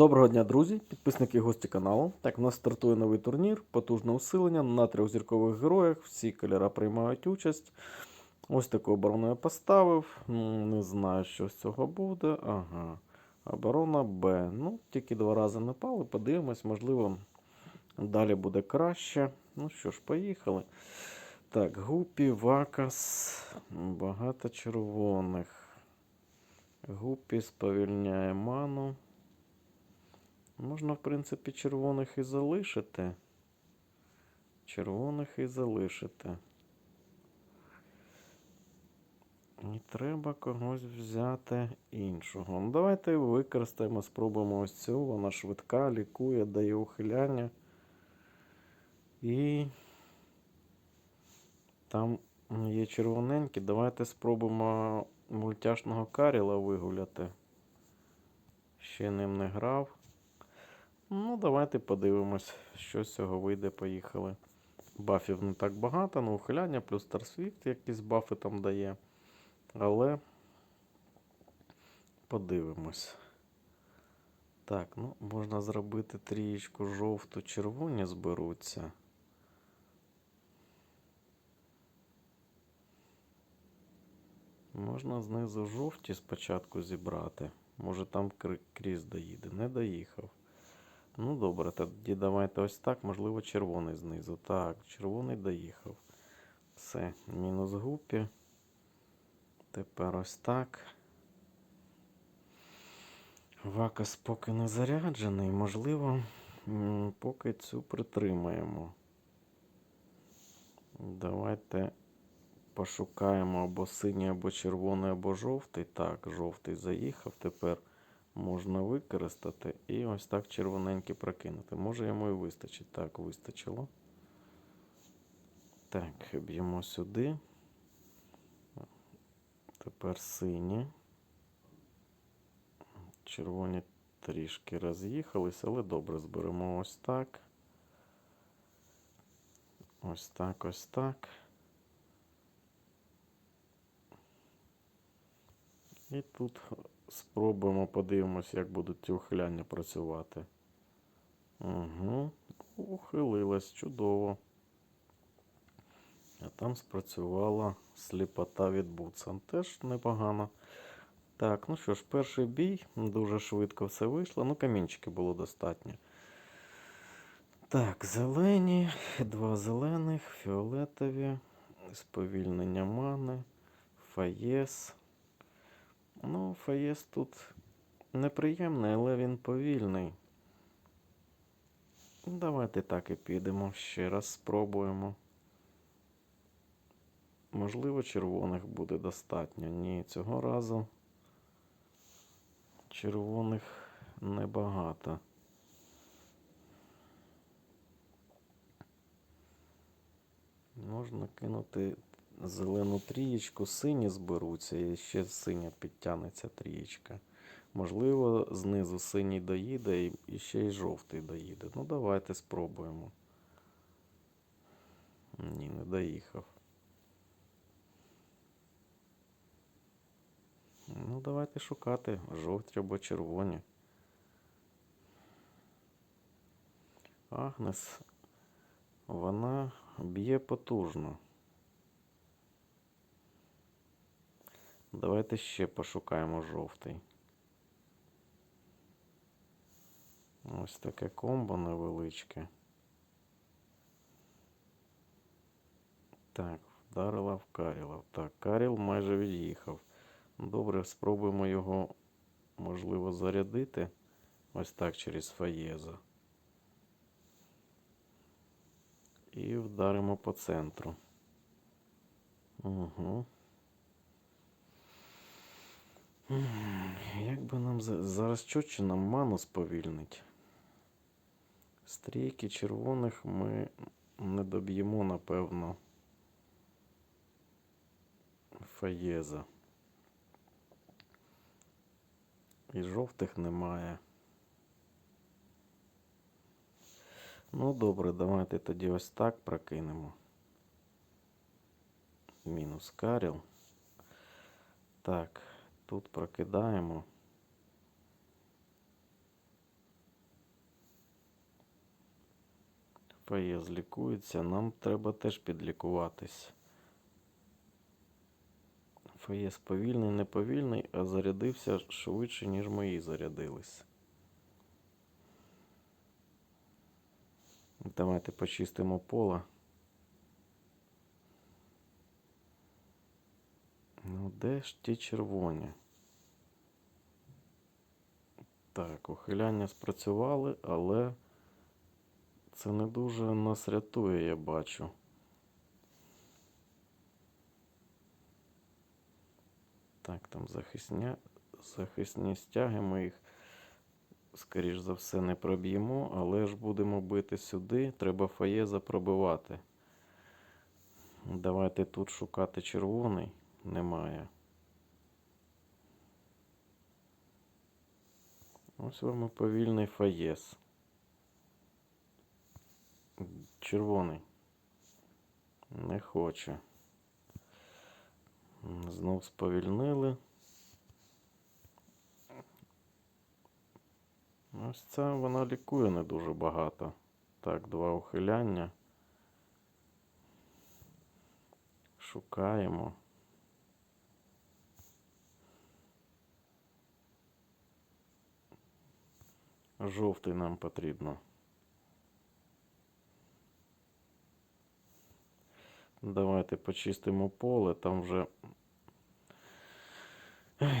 Доброго дня, друзі, підписники і гості каналу. Так, у нас стартує новий турнір, потужне усилення на трьох зіркових героях. Всі кольора приймають участь. Ось таку оборону я поставив. Не знаю, що з цього буде. Ага. Оборона Б. Ну, тільки два рази напали. Подивимось, можливо, далі буде краще. Ну що ж, поїхали. Так, Гупі, Вакас, багато червоних. Гупі сповільняє ману. Можна, в принципі, червоних і залишити. Червоних і залишити. І треба когось взяти іншого. Ну, давайте використаємо, спробуємо ось цю. Вона швидка, лікує, дає ухиляння. І там є червоненькі. Давайте спробуємо мультяшного каріла вигуляти. Ще ним не грав. Ну, давайте подивимось, що з цього вийде. Поїхали. Бафів не так багато, ну ухиляння плюс Старсвіфт якісь бафи там дає. Але подивимось. Так, ну, можна зробити трієчку жовту, червоні зберуться. Можна знизу жовті спочатку зібрати. Може там крі- крізь доїде. Не доїхав. Ну добре, тоді давайте ось так. Можливо, червоний знизу. Так, червоний доїхав. Все, мінус гупі. Тепер ось так. Вакас поки не заряджений. Можливо, поки цю притримаємо. Давайте пошукаємо або синій, або червоний, або жовтий. Так, жовтий заїхав. Тепер можна використати і ось так червоненький прокинути. Може йому і вистачить. Так, вистачило. Так, б'ємо сюди. Тепер сині. Червоні трішки роз'їхались, але добре зберемо ось так. Ось так, ось так. І тут спробуємо, подивимось, як будуть ці ухиляння працювати. Угу. Ухилилась чудово. А там спрацювала сліпота від буца. Теж непогано. Так, ну що ж, перший бій. Дуже швидко все вийшло. Ну, камінчики було достатньо. Так, зелені, два зелених, фіолетові, сповільнення мани, фаєс. Ну, фаєс тут неприємний, але він повільний. Давайте так і підемо. Ще раз спробуємо. Можливо, червоних буде достатньо. Ні, цього разу червоних небагато. Можна кинути зелену трієчку, сині зберуться, і ще синя підтягнеться трієчка. Можливо, знизу синій доїде і, ще й жовтий доїде. Ну, давайте спробуємо. Ні, не доїхав. Ну, давайте шукати жовті або червоні. Агнес, вона б'є потужно. Давайте ще пошукаємо жовтий. Ось таке комбо невеличке. Так, вдарила в Каріла. Так, Каріл майже від'їхав. Добре, спробуємо його, можливо, зарядити. Ось так через Фаєза. І вдаримо по центру. Угу. Як би нам зараз чи нам ману сповільнить? Стрійки червоних ми не доб'ємо, напевно. Фаєза. І жовтих немає. Ну, добре, давайте тоді ось так прокинемо. Мінус каріл. Так, Тут прокидаємо. ПС лікується, нам треба теж підлікуватись. ФС повільний, неповільний, а зарядився швидше, ніж мої зарядились. Давайте почистимо поле. Де ж ті червоні? Так, ухиляння спрацювали, але це не дуже нас рятує, я бачу. Так, там захисня... захисні стяги ми їх, скоріш за все, не проб'ємо, але ж будемо бити сюди. Треба фаєза пробивати. Давайте тут шукати червоний. Немає. Ось вам і повільний фаєс. Червоний. Не хоче. Знов сповільнили. Ось це вона лікує не дуже багато. Так, два ухиляння. Шукаємо. Жовтий нам потрібно. Давайте почистимо поле, там вже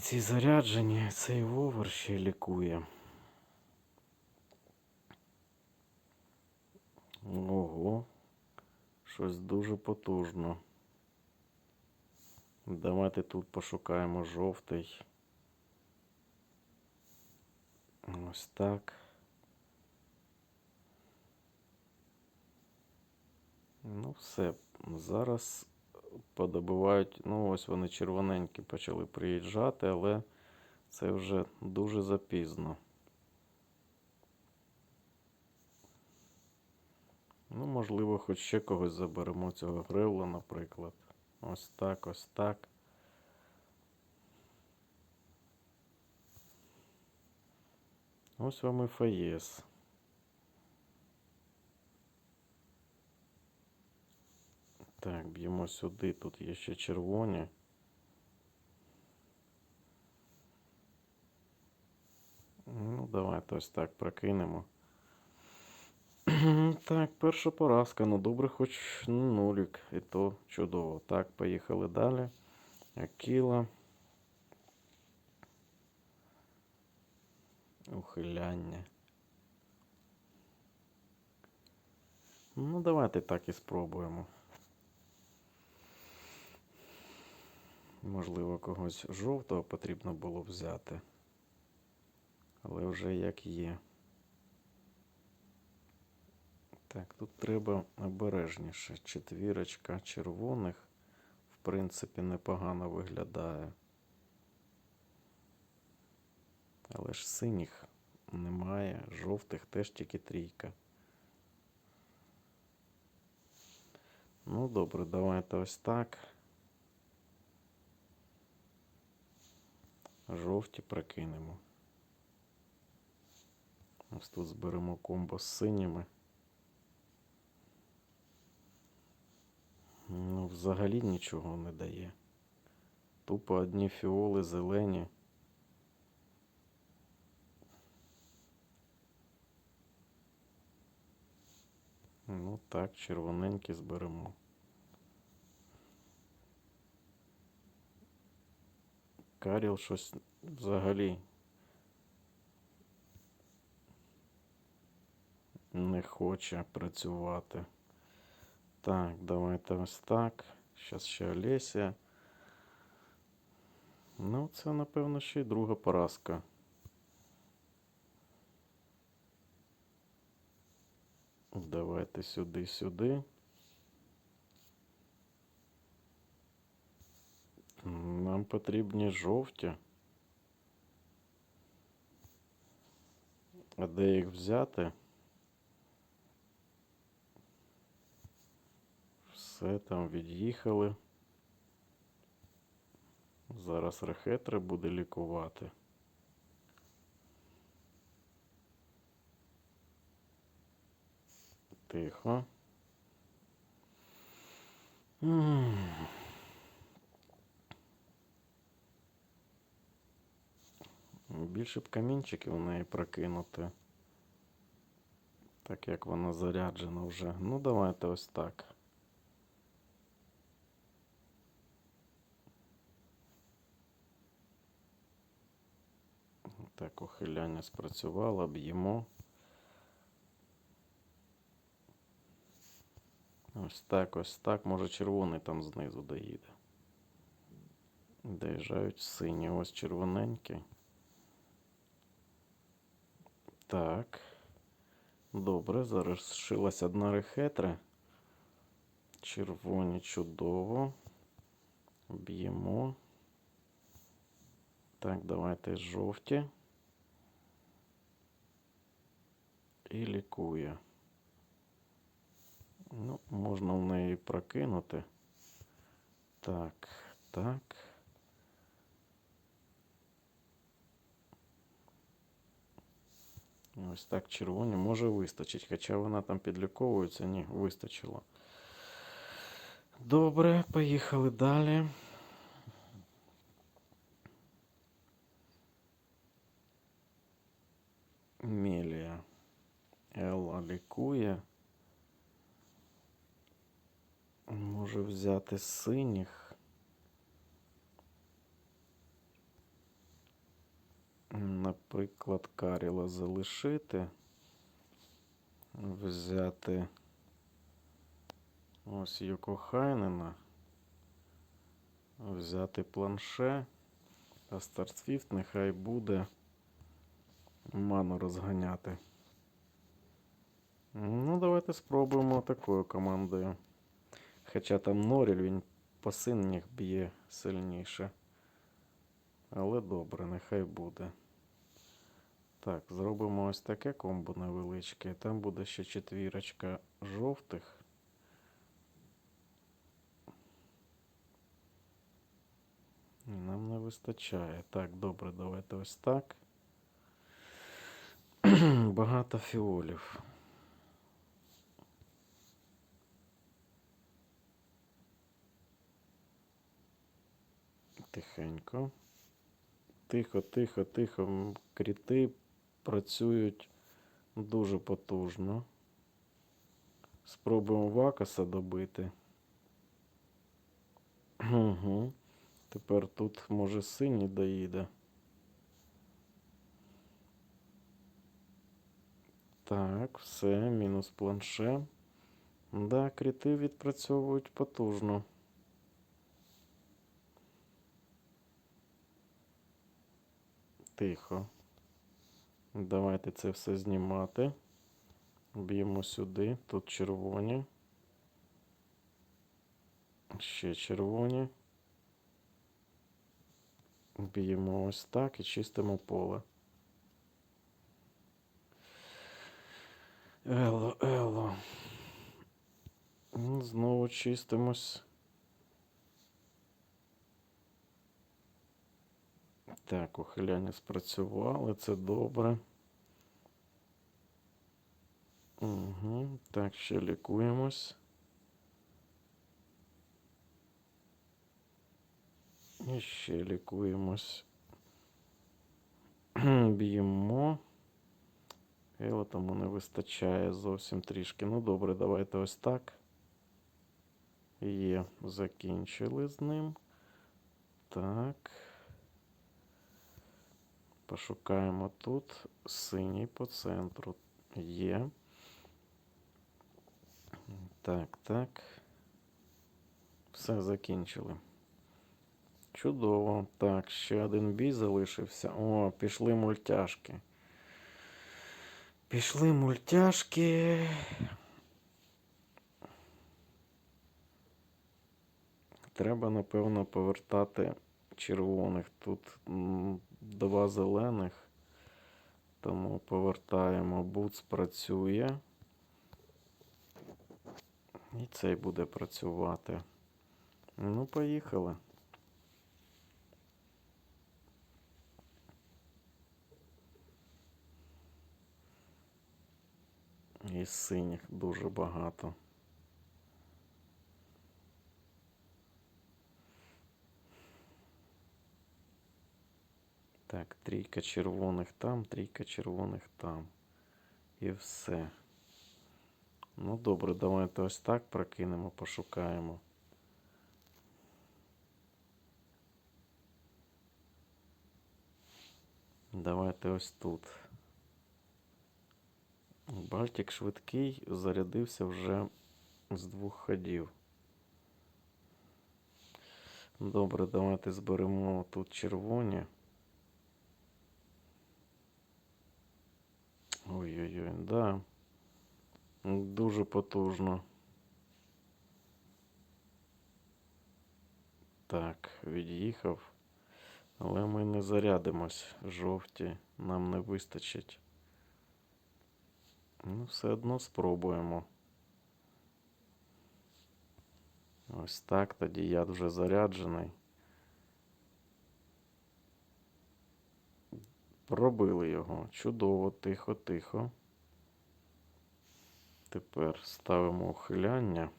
ці заряджені, цей вовер ще лікує. Ого, щось дуже потужно. Давайте тут пошукаємо жовтий. Ось так. Ну, все. Зараз подобувають. Ну, ось вони червоненькі почали приїжджати, але це вже дуже запізно. Ну, можливо, хоч ще когось заберемо цього гревла, наприклад. Ось так, ось так. Ось вам і фаєс. Так, б'ємо сюди, тут є ще червоні. Ну, давайте ось так прокинемо. Так, перша поразка. Ну добре, хоч нулік, і то чудово. Так, поїхали далі. Акіла. Ухиляння. Ну, давайте так і спробуємо. Можливо, когось жовтого потрібно було взяти. Але вже як є. Так, тут треба обережніше. Четвірочка червоних, в принципі, непогано виглядає. Але ж синіх немає, жовтих теж тільки трійка. Ну, добре, давайте ось так. Жовті прокинемо. Ось тут зберемо комбо з синіми. Ну, взагалі нічого не дає. Тупо одні фіоли зелені. Ну так, червоненькі зберемо. Каріл щось взагалі не хоче працювати. Так, давайте ось так. Зараз ще Олеся. Ну, це, напевно, ще й друга поразка. Давайте сюди, сюди. Нам потрібні жовті. А де їх взяти? Все там від'їхали. Зараз рехетри буде лікувати. Тихо. Більше б камінчиків у неї прокинути. Так як вона заряджена вже. Ну, давайте ось так. Так, ухиляння спрацювало, б'ємо. Ось так, ось так. Може червоний там знизу доїде. Доїжджають сині. Ось червоненький. Так. Добре, зараз зшилась одна рехетра. Червоні чудово. Б'ємо. Так, давайте жовті. І лікує. Можна в неї прокинути. Так, так. Ось так червоні може вистачить, хоча вона там підліковується, ні, вистачило. Добре, поїхали далі. Мелія. Елла лікує. Може взяти синіх. Наприклад, Каріла залишити. Взяти ось Йокохайнена. Взяти планше. А Старсвіфт нехай буде ману розганяти. Ну, давайте спробуємо такою командою. Хоча там Норіль він по синіх б'є сильніше. Але добре, нехай буде. Так, зробимо ось таке комбо невеличке. Там буде ще четвірочка жовтих. Нам не вистачає. Так, добре, давайте ось так. Багато фіолів. Тихенько. Тихо, тихо, тихо. Кріти працюють дуже потужно. Спробуємо вакаса добити. Угу. Тепер тут може синій доїде. Так, все, мінус планше. Да, кріти відпрацьовують потужно. Тихо. Давайте це все знімати. Б'ємо сюди. Тут червоні. Ще червоні. Б'ємо ось так і чистимо поле. Ело, ело. Знову чистимось. Так, ухиляння спрацювали, це добре. Угу. Так, ще лікуємось. І ще лікуємось. Б'ємо. Ело тому не вистачає зовсім трішки. Ну добре, давайте ось так. Є, закінчили з ним. Так. Пошукаємо тут синій по центру. Є. Так, так. Все закінчили. Чудово. Так, ще один бій залишився. О, пішли мультяшки. Пішли мультяшки. Треба, напевно, повертати червоних. Тут два зелених. Тому повертаємо. Буц працює. І цей буде працювати. Ну, поїхали. І синіх дуже багато. Так, трійка червоних там, трійка червоних там. І все. Ну добре, давайте ось так прокинемо, пошукаємо. Давайте ось тут. Бальтик швидкий зарядився вже з двох ходів. Добре, давайте зберемо тут червоні. Ой-ой-ой, да. Дуже потужно. Так, від'їхав. Але ми не зарядимось. Жовті нам не вистачить. Ну, все одно спробуємо. Ось так, тоді яд вже заряджений. Пробили його. Чудово, тихо, тихо. Тепер ставимо ухиляння.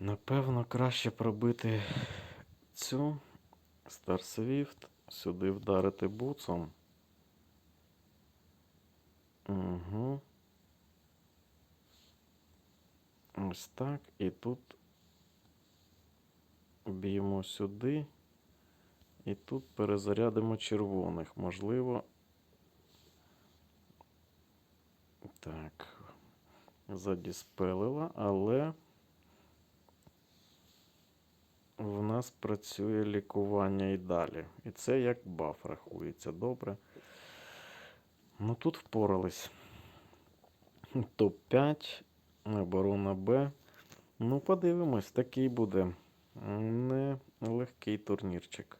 Напевно, краще пробити цю Star Swift, сюди вдарити буцом. Угу. Ось так. І тут б'ємо сюди. І тут перезарядимо червоних. Можливо. Так. Задіспелила, але в нас працює лікування і далі. І це як баф рахується. Добре. Ну тут впорались. Топ-5, оборона Б. Ну, подивимось, такий буде нелегкий турнірчик.